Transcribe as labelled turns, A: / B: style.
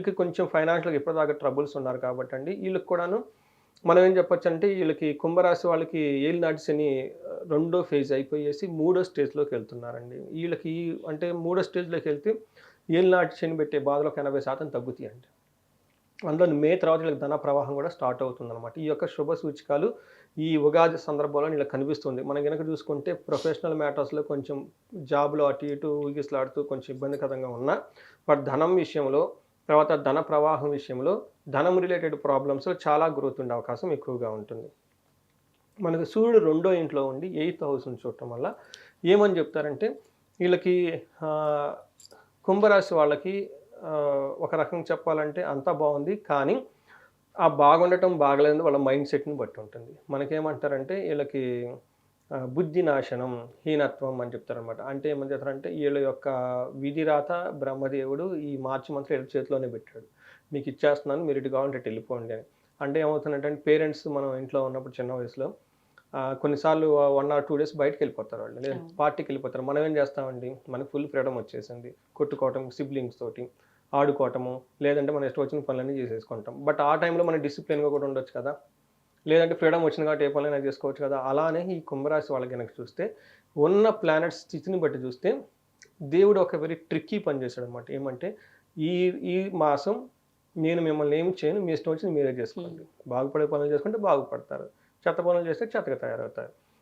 A: వీళ్ళకి కొంచెం ఫైనాన్షియల్గా ఇప్పటిదాకా ట్రబుల్స్ ఉన్నారు కాబట్టి అండి వీళ్ళకి కూడాను మనం ఏం చెప్పొచ్చు అంటే వీళ్ళకి కుంభరాశి వాళ్ళకి ఏళ్ళు నాటి శని రెండో ఫేజ్ అయిపోయేసి మూడో స్టేజ్లోకి వెళ్తున్నారండి. వీళ్ళకి అంటే మూడో స్టేజ్లోకి వెళ్తే ఏళ్ళు నాటి శని పెట్టే బాధలు ఒక ఎనభై శాతం తగ్గుతాయండి. అందులో మే తర్వాత వీళ్ళకి ధన ప్రవాహం కూడా స్టార్ట్ అవుతుంది అనమాట ఈ యొక్క శుభ సూచికలు ఈ ఉగాది సందర్భంలో వీళ్ళకి కనిపిస్తుంది. మనం కనుక చూసుకుంటే ప్రొఫెషనల్ మ్యాటర్స్లో కొంచెం జాబ్లో అటు ఇటు ఊగిసలాడుతూ కొంచెం ఇబ్బందికరంగా ఉన్నా బట్ ధనం విషయంలో తర్వాత ధన ప్రవాహం విషయంలో ధనం రిలేటెడ్ ప్రాబ్లమ్స్లో చాలా గ్రోత్ ఉండే అవకాశం ఎక్కువగా ఉంటుంది. మనకు సూర్యుడు రెండో ఇంట్లో ఉండి ఎయిత్ హౌస్ని చూడటం వల్ల ఏమని చెప్తారంటే వీళ్ళకి కుంభరాశి వాళ్ళకి ఒక రకంగా చెప్పాలంటే అంతా బాగుంది కానీ ఆ బాగుండటం బాగలేదు వాళ్ళ మైండ్ సెట్ని బట్టి ఉంటుంది. మనకేమంటారంటే వీళ్ళకి బుద్ధి నాశనం హీనత్వం అని చెప్తారనమాట అంటే ఏమని చెప్తారంటే వీళ్ళ యొక్క విధిరాత బ్రహ్మదేవుడు ఈ మార్చి మంత్రి వీళ్ళ చేతిలోనే పెట్టాడు. మీకు ఇచ్చేస్తున్నాను మీరు ఇటు కావాలంటే వెళ్ళిపోండి అని. అంటే ఏమవుతుందంటే పేరెంట్స్ మనం ఇంట్లో ఉన్నప్పుడు చిన్న వయసులో కొన్నిసార్లు వన్ ఆర్ టూ డేస్ బయటకు వెళ్ళిపోతారు వాళ్ళు. లేదా. పార్టీకి వెళ్ళిపోతారు. మనం ఏం చేస్తామండి? మనకు ఫుల్ ఫ్రీడమ్ వచ్చేసింది. కొట్టుకోవటం సిబ్లింగ్స్ తోటి ఆడుకోవటము లేదంటే మన ఇష్టం వచ్చిన పనులన్నీ చేసేసుకుంటాం. బట్ ఆ టైంలో మనం డిసిప్లిన్గా కూడా ఉండొచ్చు కదా. లేదంటే ఫ్రీడమ్ వచ్చింది కాబట్టి ఏ పనులైనా చేసుకోవచ్చు కదా. అలానే ఈ కుంభరాశి వాళ్ళకి కనుక చూస్తే ఉన్న ప్లానెట్ స్థితిని బట్టి చూస్తే దేవుడు ఒక వెరీ ట్రిక్కీ పని చేశాడు అనమాట ఏమంటే ఈ ఈ మాసం నేను మిమ్మల్ని ఏమి చేయను మీ ఇష్టం వచ్చింది మీరే చేసుకోండి. బాగుపడే పనులు చేసుకుంటే బాగుపడతారు. చెత్త పనులు చేస్తే చెత్తగా తయారవుతారు.